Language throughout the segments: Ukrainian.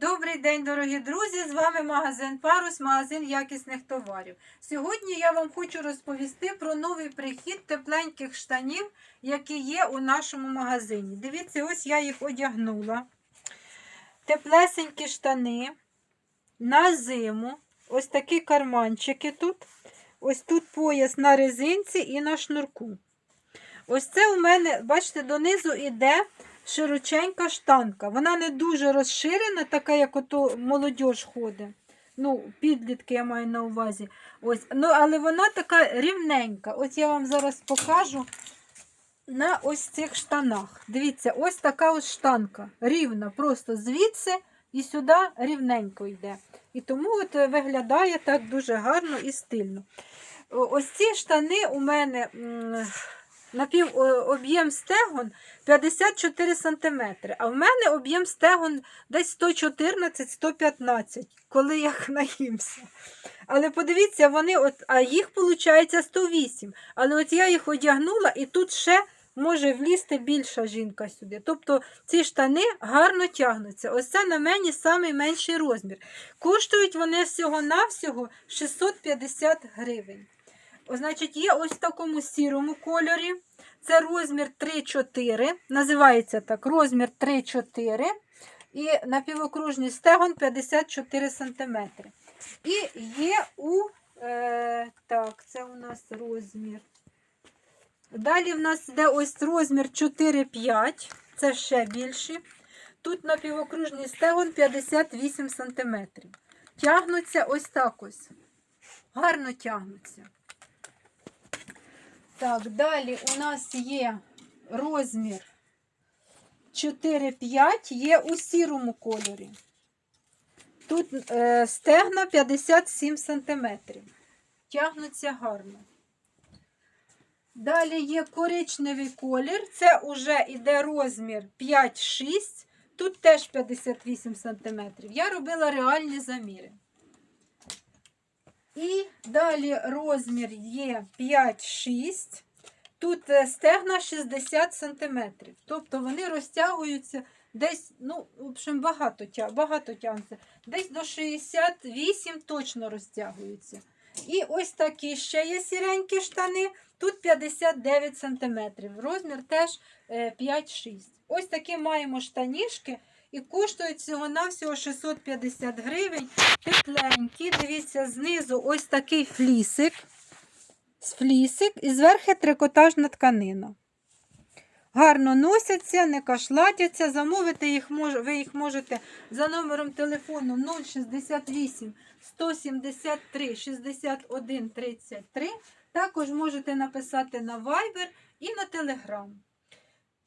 Добрий день, дорогі друзі! З вами магазин Парус, магазин якісних товарів. Сьогодні я вам хочу розповісти про новий прихід тепленьких штанів, які є у нашому магазині. Дивіться, ось я їх одягнула. Теплесенькі штани на зиму. Ось такі карманчики тут. Ось тут пояс на резинці і на шнурку. Ось це у мене, бачите, донизу іде широченька штанка. Вона не дуже розширена, така, як ото молодь ходить. Ну, підлітки я маю на увазі. Ось. Ну, але вона така рівненька. Ось я вам зараз покажу на ось цих штанах. Дивіться, ось така ось штанка. Рівна, просто звідси і сюди рівненько йде. І тому от виглядає так дуже гарно і стильно. Ось ці штани у мене. М, Напів об'єм стегон 54 см, а в мене об'єм стегон десь 114-115, коли я наїмся. Але подивіться, вони, от, а їх виходить 108. Але от я їх одягнула і тут ще може влізти більша жінка сюди. Тобто ці штани гарно тягнуться. Ось це на мені найменший розмір. Коштують вони всього-навсього 650 гривень. Значить, є ось в такому сірому кольорі. Це розмір 3-4. Називається так: розмір 3-4. І напівокружний стегон 54 см. І є у. Е, так, це у нас розмір. Далі в нас йде ось розмір 4-5. Це ще більші. Тут напівокружний стегон 58 см. Тягнуться ось так ось. Гарно тягнуться. Так, далі у нас є розмір 4-5, є у сірому кольорі. Тут е, стегна 57 см. Тягнуться гарно. Далі є коричневий колір. Це вже йде розмір 5-6. Тут теж 58 см. Я робила реальні заміри. І далі розмір є 5-6. Тут е, стегна 60 см. Тобто вони розтягуються десь, ну, в общем, багато, багато тягнуться. Десь до 68 точно розтягуються. І ось такі ще є сіренькі штани. Тут 59 см. Розмір теж е, 5-6. Ось такі маємо штанішки. І коштують всього-навсього 650 гривень. Тепленькі. Дивіться, знизу ось такий флісик. Флісик і зверху трикотажна тканина. Гарно носяться, не кашлатяться. Замовити їх ви їх можете за номером телефону 068 173 61 33. Також можете написати на Viber і на Telegram.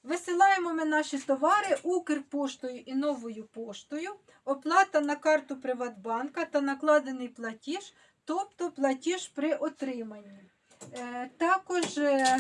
Висилаємо ми наші товари Укрпоштою і новою поштою. Оплата на карту Приватбанка та накладений платіж, тобто платіж при отриманні. Е, Також е,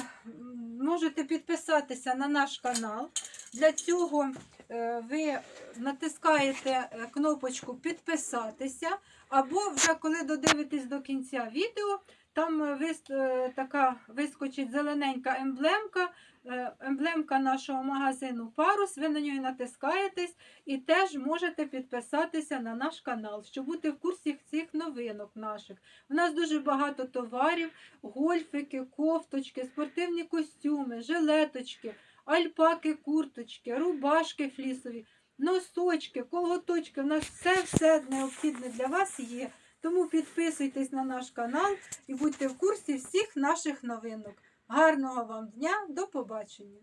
можете підписатися на наш канал. Для цього е, ви натискаєте кнопочку Підписатися, або вже коли додивитесь до кінця відео, там е, вис- е, така вискочить зелененька емблемка, е, емблемка нашого магазину Парус. Ви на нього натискаєтесь і теж можете підписатися на наш канал, щоб бути в курсі цих новинок наших. У нас дуже багато товарів, гольфики, кофточки, спортивні костюми, жилеточки, альпаки, курточки, рубашки флісові, носочки, колготочки. У нас все-все необхідне для вас є. Тому підписуйтесь на наш канал і будьте в курсі всіх наших новинок. Гарного вам дня, до побачення!